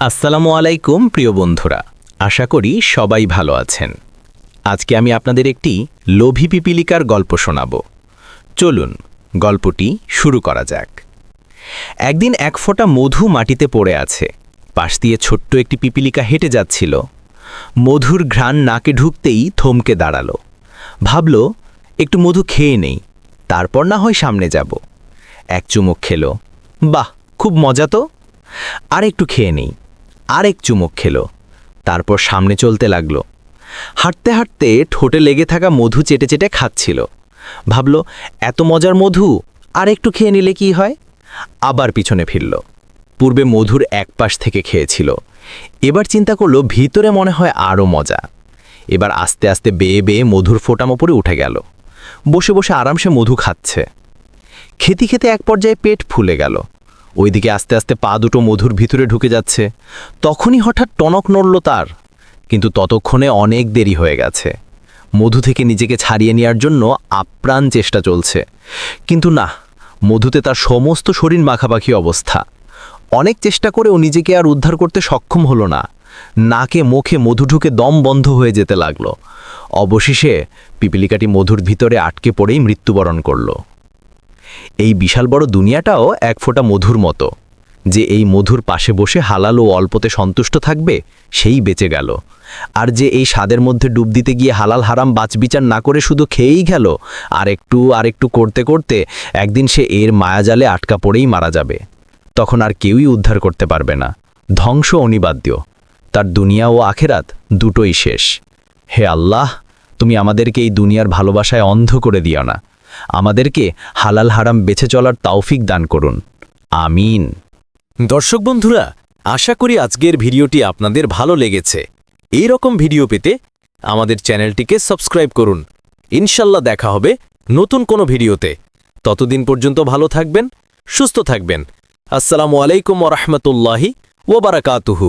আসসালামু আলাইকুম, প্রিয় বন্ধুরা। আশা করি সবাই ভালো আছেন। আজকে আমি আপনাদের একটি লোভী পিপিলিকার গল্প শোনাব। চলুন, গল্পটি শুরু করা যাক। একদিন এক ফোঁটা মধু মাটিতে পড়ে আছে। পাশ দিয়ে ছোট্ট একটি পিপিলিকা হেঁটে যাচ্ছিল। মধুর ঘ্রাণ নাকে ঢুকতেই থমকে দাঁড়াল। ভাবল, একটু মধু খেয়ে নেই, তারপর না হয় সামনে যাব। এক চুমুক খেলো। বাহ, খুব মজা তো। আর একটু খেয়ে নেই। আর এক চুমুক খেলো, তারপর সামনে চলতে লাগল। হাঁটতে হাঁটতে ঠোঁটে লেগে থাকা মধু চেটে চেটে খাচ্ছিল। ভাবল, এত মজার মধু, আর একটু খেয়ে নিলে কি হয়? আবার পিছনে ফিরল। পূর্বে মধুর এক পাশ থেকে খেয়েছিল। এবার চিন্তা করল, ভিতরে মনে হয় আরও মজা। এবার আস্তে আস্তে বেয়ে বেয়ে মধুর ফোটাম ওপরে উঠে গেল। বসে বসে আরামসে মধু খাচ্ছে। খেতে খেতে এক পর্যায়ে পেট ফুলে গেল। ওইদিকে আস্তে আস্তে পা দুটো মধুর ভিতরে ঢুকে যাচ্ছে। তখনই হঠাৎ টনক নড়ল তার, কিন্তু ততক্ষণে অনেক দেরি হয়ে গেছে। মধু থেকে নিজেকে ছাড়িয়ে নেওয়ার জন্য আপ্রাণ চেষ্টা চলছে। কিন্তু না, মধুতে তার সমস্ত শরীর মাখাপাখি অবস্থা। অনেক চেষ্টা করে ও নিজেকে আর উদ্ধার করতে সক্ষম হলো না। নাকে মুখে মধু ঢুকে দম বন্ধ হয়ে যেতে লাগল। অবশেষে পিপিলিকাটি মধুর ভিতরে আটকে পড়েই মৃত্যুবরণ করল। এই বিশাল বড় দুনিয়াটাও এক ফোঁটা মধুর মতো। যে এই মধুর পাশে বসে হালাল ও অল্পতে সন্তুষ্ট থাকবে, সেই বেঁচে গেল। আর যে এই স্বাদের মধ্যে ডুব দিতে গিয়ে হালাল হারাম বাচবিচার না করে শুধু খেয়েই গেল, আর একটু আর একটু করতে করতে একদিন সে এর মায়াজালে আটকা পড়েই মারা যাবে। তখন আর কেউই উদ্ধার করতে পারবে না। ধ্বংস অনিবাদ্য তার দুনিয়া ও আখেরাত দুটোই শেষ। হে আল্লাহ, তুমি আমাদেরকে এই দুনিয়ার ভালোবাসায় অন্ধ করে দিও না। আমাদেরকে হালাল হারাম বেছে চলার তাওফিক দান করুন। আমিন। দর্শক বন্ধুরা, আশা করি আজকের ভিডিওটি আপনাদের ভালো লেগেছে। এই রকম ভিডিও পেতে আমাদের চ্যানেলটিকে সাবস্ক্রাইব করুন। ইনশাল্লাহ দেখা হবে নতুন কোনো ভিডিওতে। ততদিন পর্যন্ত ভালো থাকবেন, সুস্থ থাকবেন। আসসালামু আলাইকুম ওরহমতুল্লাহি ওবারাকাতুহু